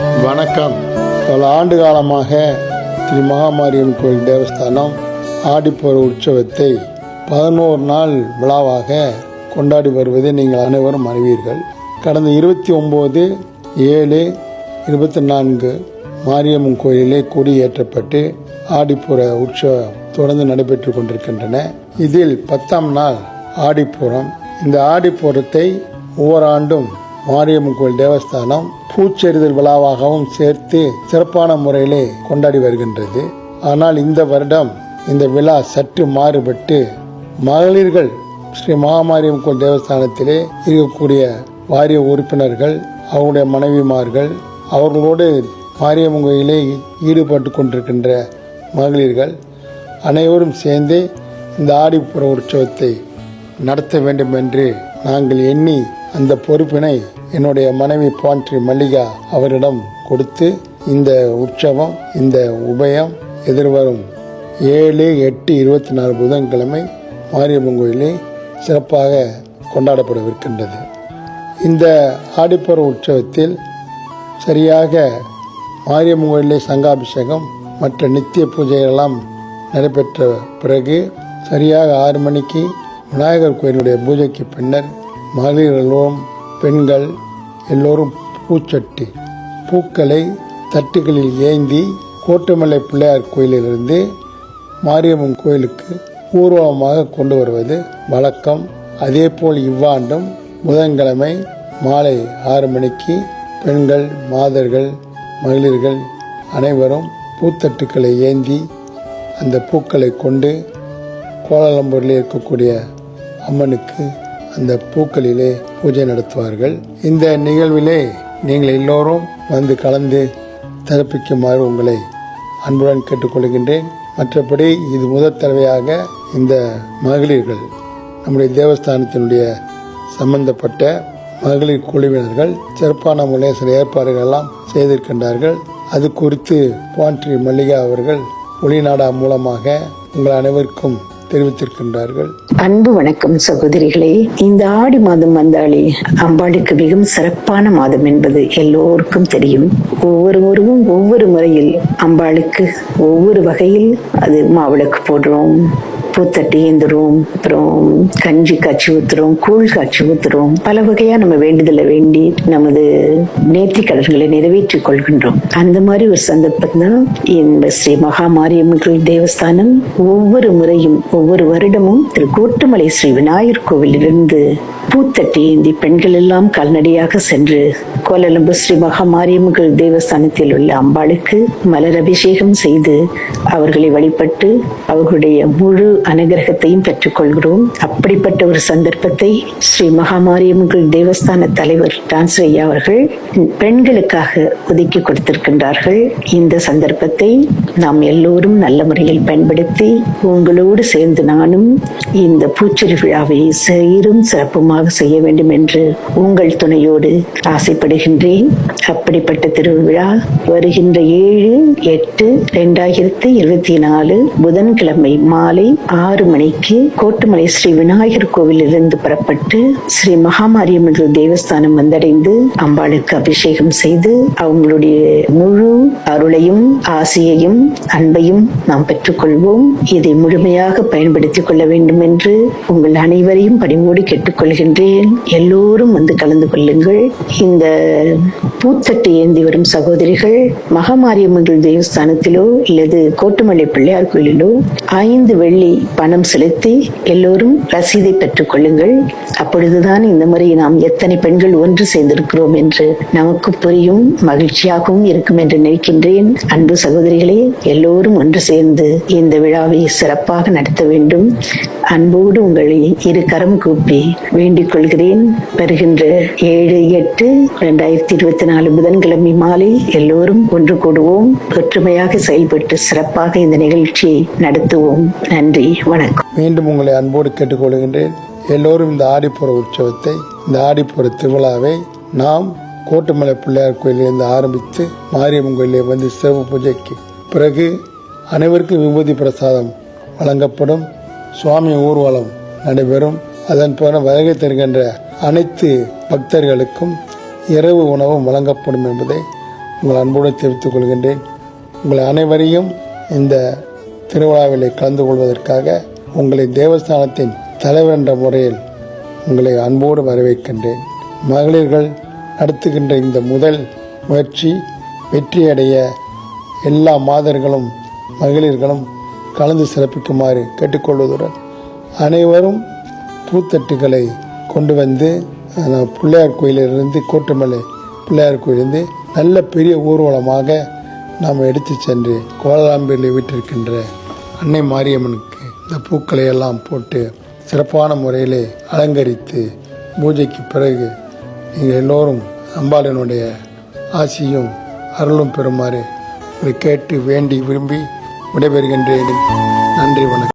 வணக்கம். பல ஆண்டு காலமாக ஸ்ரீ மகாமாரியம்மன் கோயில் தேவஸ்தானம் ஆடிப்போர் உற்சவத்தை பதினோரு நாள் விழாவாக கொண்டாடி வருவதை நீங்கள் அனைவரும் அறிவீர்கள். கடந்த இருபத்தி ஒம்பது ஏழு இருபத்தி நான்கு மாரியம்மன் கோயிலே கொடி ஏற்றப்பட்டு ஆடிப்புற உற்சவம் தொடர்ந்து நடைபெற்று கொண்டிருக்கின்றன. இதில் பத்தாம் நாள் ஆடிப்புறம் இந்த ஆடிப்புறத்தை ஒவ்வொரு ஆண்டும் மாரியம்மன் கோயில் தேவஸ்தானம் பூச்செறிதல் விழாவாகவும் சேர்த்து சிறப்பான முறையிலே கொண்டாடி வருகின்றது. ஆனால் இந்த வருடம் இந்த விழா சற்று மாறுபட்டு மகளிர்கள் ஸ்ரீ மகாமாரியம்மன் கோயில் தேவஸ்தானத்திலே இருக்கக்கூடிய வாரிய உறுப்பினர்கள் அவருடைய மனைவிமார்கள் அவர்களோடு மாரியம்மன் கோயிலே ஈடுபட்டு கொண்டிருக்கின்ற மகளிர்கள் அனைவரும் சேர்ந்து இந்த ஆடிப்புற உற்சவத்தை நடத்த வேண்டும் என்று நாங்கள் எண்ணி அந்த பொறுப்பினை என்னுடைய மனைவி பாண்ட்ரி மல்லிகா அவரிடம் கொடுத்து இந்த உற்சவம் இந்த உபயம் எதிர்வரும் ஏழு எட்டு இருபத்தி நாலு புதன்கிழமை மாரியம்மன் கோயிலில் சிறப்பாக கொண்டாடப்படவிருக்கின்றது. இந்த ஆடிப்புற உற்சவத்தில் சரியாக மாரியம்மன் கோயிலே சங்காபிஷேகம் மற்ற நித்திய பூஜைகளெல்லாம் நடைபெற்ற பிறகு சரியாக ஆறு மணிக்கு விநாயகர் கோயிலுடைய பூஜைக்கு பின்னர் மகளிர்களும் பெண்கள் எல்லோரும் பூச்சட்டி. பூக்களை தட்டுகளில் ஏந்தி கோட்டமலை பிள்ளையார் கோயிலிலிருந்து மாரியம்மன் கோயிலுக்கு ஊர்வலமாக கொண்டு வருவது வழக்கம். அதேபோல் இவ்வாண்டும் புதன்கிழமை மாலை ஆறு மணிக்கு பெண்கள் மாதர்கள் மகளிர்கள் அனைவரும் பூத்தட்டுக்களை ஏந்தி அந்த பூக்களை கொண்டு கோலாலம்பூரில் இருக்கக்கூடிய அம்மனுக்கு அந்த பூக்களிலே பூஜை நடத்துவார்கள். இந்த நிகழ்விலே நீங்கள் எல்லோரும் வந்து கலந்து சிறப்பிக்குமாறு உங்களை அன்புடன் கேட்டுக்கொள்கின்றேன். மற்றபடி இது முதல் தடவையாக இந்த மகளிர்கள் நம்முடைய தேவஸ்தானத்தினுடைய சம்பந்தப்பட்ட மகளிர் குழுவினர்கள் சிறப்பான முறையில் சில ஏற்பாடுகள் எல்லாம் செய்திருக்கின்றார்கள். அது குறித்து பாண்ட்ரி மல்லிகா அவர்கள் ஒளிநாடா மூலமாக உங்கள் அனைவருக்கும் தெரிவித்திருக்கின்றார்கள். அன்பு வணக்கம் சகோதரிகளே. இந்த ஆடி மாதம் வந்தாலே அம்பாளுக்கு மிகவும் சிறப்பான மாதம் என்பது எல்லோருக்கும் தெரியும். ஒவ்வொருவரும் ஒவ்வொரு முறையில் அம்பாளுக்கு ஒவ்வொரு வகையில் அது மாவிளக்கு போடுறோம். பூத்தட்டி ஏந்துறோம் அப்புறம் கஞ்சி காய்ச்சி ஊத்துறோம் கூழ் காய்ச்சி ஊத்துறோம். பல வகையா நம்ம வேண்டுதலை வேண்டி நமது நேர்த்தி கடன்களை நிறைவேற்றிக் கொள்கின்றோம். அந்த மாதிரி ஒரு சந்தர்ப்பம் தான் இந்த ஸ்ரீ மகா மாரியம்மன் தேவஸ்தானம் ஒவ்வொரு முறையும் ஒவ்வொரு வருடமும் திரு கோட்டுமலை ஸ்ரீ விநாயகர் கோவிலிருந்து பூத்தட்டி ஏந்தி பெண்கள் எல்லாம் கால்நடையாக சென்று கோலலம்பு ஸ்ரீ மகா மாரியம்மன் தேவஸ்தானத்தில் உள்ள அம்பாளுக்கு மலர் அபிஷேகம் செய்து அவர்களை வழிபட்டு அவர்களுடைய முழு அனுகிரகத்தையும் பெற்றுக்கொள்கிறோம். அப்படிப்பட்ட ஒரு சந்தர்ப்பத்தை ஸ்ரீ மகாமாரியம்மன் தேவஸ்தான தலைவர் டான்ஸ் அவர்கள் பெண்களுக்காக ஒதுக்கி கொடுத்திருக்கின்றார்கள். இந்த சந்தர்ப்பத்தை நாம் எல்லோரும் நல்ல முறையில் பயன்படுத்தி உங்களோடு சேர்ந்து நானும் இந்த பூச்செரி விழாவை சீரும் சிறப்புமாக செய்ய வேண்டும் என்று உங்கள் துணையோடு ஆசைப்படுகின்றேன். அப்படிப்பட்ட திருவிழா வருகின்ற ஏழு எட்டு இரண்டாயிரத்தி இருபத்தி நாலு புதன்கிழமை மாலை ஆறு மணிக்கு கோட்டுமலை ஸ்ரீ விநாயகர் கோவிலிருந்து புறப்பட்டு ஸ்ரீ மகாமாரியம்மன் தேவஸ்தானம் வந்தடைந்து அம்பாளுக்கு அபிஷேகம் செய்து அவங்களுடைய முழு அருளையும் ஆசையையும் அன்பையும் நாம் பெற்றுக்கொள்வோம். இதை முழுமையாக பயன்படுத்திக் கொள்ள வேண்டும் என்று உங்கள் அனைவரையும் பணிவோடு கேட்டுக்கொள்கின்றேன். எல்லோரும் வந்து கலந்து கொள்ளுங்கள். இந்த பூத்தட்டு ஏந்தி வரும் சகோதரிகள் மகாமாரியம்மன் தேவஸ்தானத்திலோ இல்லது கோட்டுமலை பிள்ளையார் கோயிலிலோ ஐந்து வெள்ளி பணம் செலுத்தி எல்லோரும் ரசீதை பெற்றுக் கொள்ளுங்கள். அப்பொழுதுதான் இந்த முறை நாம் எத்தனை பெண்கள் ஒன்று சேர்ந்திருக்கிறோம் என்று நமக்கு புரியும் மகிழ்ச்சியாகவும் இருக்கும் என்று நினைக்கின்றேன். அன்பு சகோதரிகளே எல்லோரும் ஒன்று சேர்ந்து இந்த விழாவை சிறப்பாக நடத்த வேண்டும். அன்போடு உங்களை இரு கரம் கூப்பி வேண்டிக் கொள்கிறேன். வருகின்ற ஏழு எட்டு இரண்டாயிரத்தி இருபத்தி நாலு புதன்கிழமை மாலை எல்லோரும் ஒன்று கூடுவோம். ஒற்றுமையாக செயல்பட்டு சிறப்பாக இந்த நிகழ்ச்சியை நடத்துவோம். நன்றி. வணக்கம். மீண்டும் உங்களை அன்போடு கேட்டுக்கொள்கின்றேன். எல்லோரும் இந்த ஆடிப்புற உற்சவத்தை இந்த ஆடிப்புற திருவிழாவை நாம் கோட்டுமலை பிள்ளையார் கோயிலிருந்து ஆரம்பித்து மாரியம்மன் கோயிலே வந்து சிறப்பு பூஜைக்கு பிறகு அனைவருக்கும் விபூதி பிரசாதம் வழங்கப்படும். சுவாமி ஊர்வலம் நடைபெறும். அதன் போல வருகை தருகின்ற அனைத்து பக்தர்களுக்கும் இரவு உணவும் வழங்கப்படும் என்பதை உங்கள் அன்போடு தெரிவித்துக் கொள்கின்றேன். உங்கள் அனைவரையும் இந்த திருவிழாவிலே கலந்து கொள்வதற்காக உங்களை தேவஸ்தானத்தின் தலைவர் என்ற முறையில் உங்களை அன்போடு வரவேற்கின்றேன். மகளிர்கள் நடத்துகின்ற இந்த முதல் முயற்சி வெற்றியடைய எல்லா மாதர்களும் மகளிர்களும் கலந்து சிறப்பிக்குமாறு கேட்டுக்கொள்வதுடன் அனைவரும் பூத்தட்டுகளை கொண்டு வந்து பிள்ளையார் கோயிலிருந்து கோட்டுமலை பிள்ளையார் கோயிலிருந்து நல்ல பெரிய ஊர்வலமாக நாம் எடுத்து சென்று கோலாம்பியில் விட்டிருக்கின்ற அன்னை மாரியம்மனுக்கு இந்த பூக்களை எல்லாம் போட்டு சிறப்பான முறையிலே அலங்கரித்து பூஜைக்கு பிறகு நீங்கள் எல்லோரும் அம்பாளினுடைய ஆசியும் அருளும் பெறுமாறு கேட்டு வேண்டி விரும்பி விடைபெறுகின்றேன். நன்றி வணக்கம்.